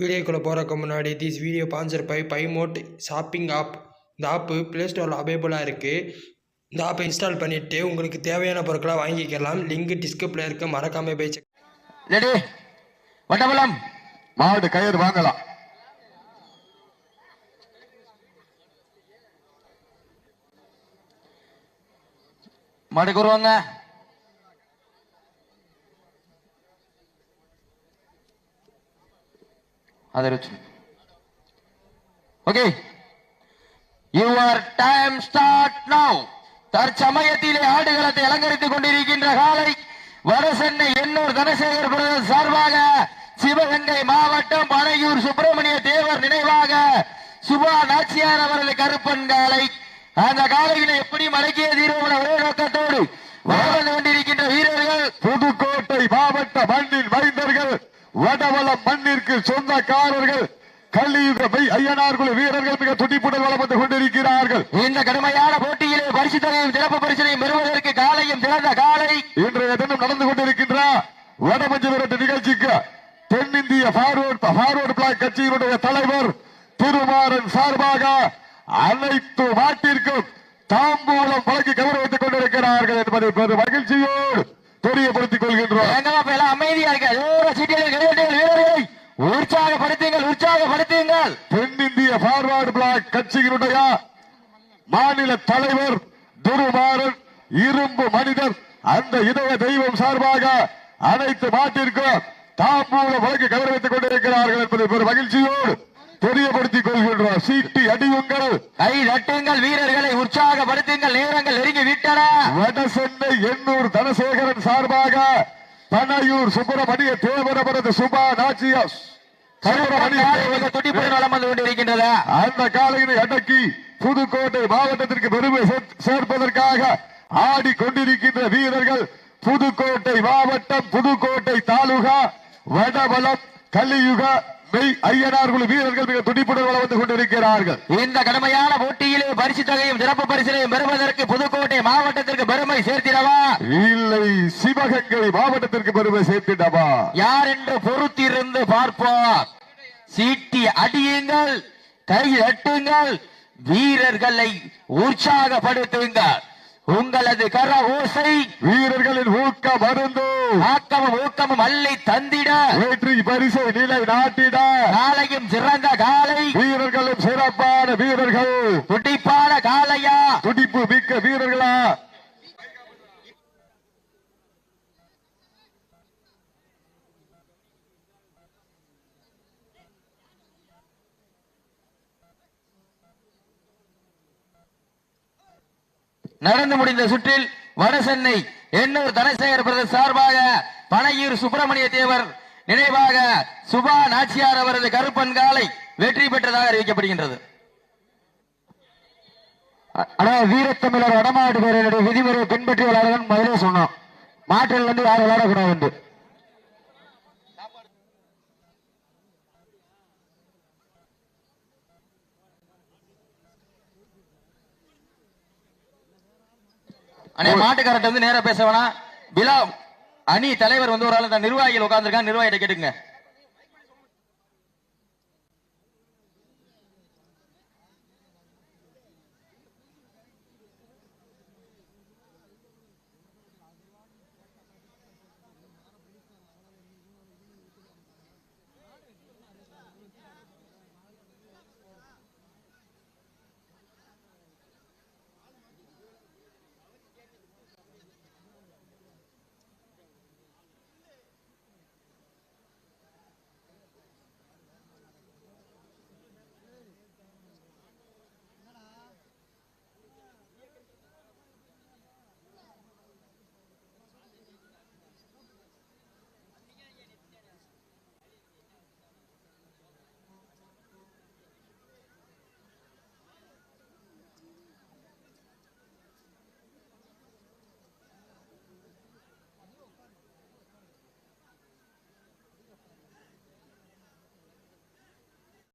வீடியோக்குள்ளே போகிறக்கு முன்னாடி திஸ் வீடியோ பான்சர் பை பைமோட் ஷாப்பிங் ஆப் இந்த ஆப்பு ப்ளே ஸ்டோரில் அவைலபிளாக இருக்குது இந்த ஆப்பை இன்ஸ்டால் பண்ணிவிட்டு உங்களுக்கு தேவையான பொருட்களாக வாங்கிக்கலாம். லிங்க் டிஸ்கிரிப்டில் இருக்க மறக்காமல் போய் செக் ரெடி. வட்டபலம் மாவட்ட கயிறு வாங்கலாம். மாட்டுக்கு வருவாங்க. அதை வச்சு okay your time start now தற்சமயத்திலே ஆடுகளத்தை அலங்கரித்துக் கொண்டிருக்கின்ற காலை வடசென்னை எண்ணூர் தனசேகர் பிரதர் சார்பாக சிவகங்கை மாவட்டம் பனையூர் சுப்பிரமணிய தேவர் நினைவாக சுபா நாச்சியார் அவரது கருப்பன் காலை. அந்த காலையினை எப்படி மடக்கிய தீர்வு ஒரே நோக்கத்தோடு வாழ்ந்து கொண்டிருக்கின்ற வீரர்கள்? புதுக்கோட்டை மாவட்ட மண்ணின் வைத்து வடவளம் மண்ணிற்கு சொந்தக்காரர்கள் வீரர்கள் மிக துடிப்புடன் வளம் வந்து கொண்டிருக்கிறார்கள். இந்த கடுமையான போட்டியிலே பரிசு தொகையும் சிறப்பு பரிசனையும் பெறுவதற்கு காலையும் சிறந்த காலை. இன்றைய தினம் நடந்து கொண்டிருக்கின்ற வடமஞ்சு விரட்டு நிகழ்ச்சிக்கு தென்னிந்திய பார்வர்ட் பார்வர்ட் பிளாக் கட்சியினுடைய தலைவர் திருமாறன் சார்பாக அனைத்து நாட்டிற்கும் தாம்பூலம் வழங்கி கௌரவித்துக் கொண்டிருக்கிறார்கள் என்பதை மகிழ்ச்சியோடு தெரியப்படுத்திக் கொள்கின்றோம். உற்சாகப்படுத்துங்கள் உற்சாகப்படுத்துங்கள். தென்னிந்திய பார்வர்டு பிளாக் கட்சியினுடைய மாநில தலைவர் துருமாறன் இரும்பு மனிதர் அந்த இதய தெய்வம் சார்பாக அனைத்து நாட்டிற்கும் தாம்பூலம் வழங்கி கௌரவித்துக் கொண்டிருக்கிறார்கள் என்பதை பெரும் மகிழ்ச்சியோடு தெரியப்படுத்திக் கொள்கின்றோம். சீட்டி அடியுங்கள். கை தட்டுங்கள் வீரர்களை உற்சாகப்படுத்துங்கள் நேரங்கள் நெருங்கி விட்டன. வடசென்னை எண்ணூர் தனசேகரன் சார்பாக பனையூர் சுப்பிரமணிய தேவரபரது சுபா நாச்சியா சுப்பிரமணிய தேவர துடிப்புடன் வளம் வந்து கொண்டிருக்கின்றது? அந்த காலையினை அடக்கி புதுக்கோட்டை மாவட்டத்திற்கு பெருமை சேர்- சேர்ப்பதற்காக ஆடி கொண்டிருக்கின்ற வீரர்கள் புதுக்கோட்டை மாவட்டம் புதுக்கோட்டை தாலுகா வடவளம் கலியுக மெய் ஐயனார் குழு வீரர்கள் மிக துடிப்புடன் வந்து கொண்டிருக்கிறார்கள். இந்த கடுமையான போட்டியிலே பரிசு தொகையும் சிறப்பு பரிசனையும் பெறுவதற்கு புதுக்கோட்டை மாவட்டத்திற்கு பெருமை சேர்த்திடவா? இல்லை சிவகங்கை மாவட்டத்திற்கு பெருமை சேர்த்திடவா? யார் என்று பொறுத்திருந்து பார்ப்போம். சீட்டி அடியுங்கள் கை தட்டுங்கள் வீரர்களை உற்சாகப்படுத்துங்கள். உங்களது கர ஓசை வீரர்களின் ஊக்க மருந்து ஆக்கமும் ஊக்கமும் அள்ளி தந்திட. வெற்றி பரிசை நிலை நாட்டிட. காலையும் சிறந்த காலை. வீரர்களும் சிறப்பான வீரர்கள். துடிப்பான காலையா துடிப்பு மிக்க வீரர்களா நடந்து முடிந்த சுற்றில் வடசென்னை எண்ணூர் தனசேகர் பிரதர் சார்பாக பனையூர் சுப்பிரமணிய தேவர் நினைவாக சுபா நாச்சியார் அவரது கருப்பன் காலை வெற்றி பெற்றதாக அறிவிக்கப்படுகின்றது. ஆனா வீரத்தமிழர் வடமாடு பேரனுடைய விதிமுறையை பின்பற்றி விளையாடுன்னு முதலே சொன்னோம். மாற்றில் வந்து யாரும் விளையாடக்கூடாது அண்ணே மாட்டுக்காரர்ட்ட வந்து நேரா பேச வேணாம். பிலா அணி தலைவர் வந்து ஒரு ஆள் நிர்வாகிகள் உட்கார்ந்துருக்காங்க. நிர்வாகிட்ட கேட்டுங்க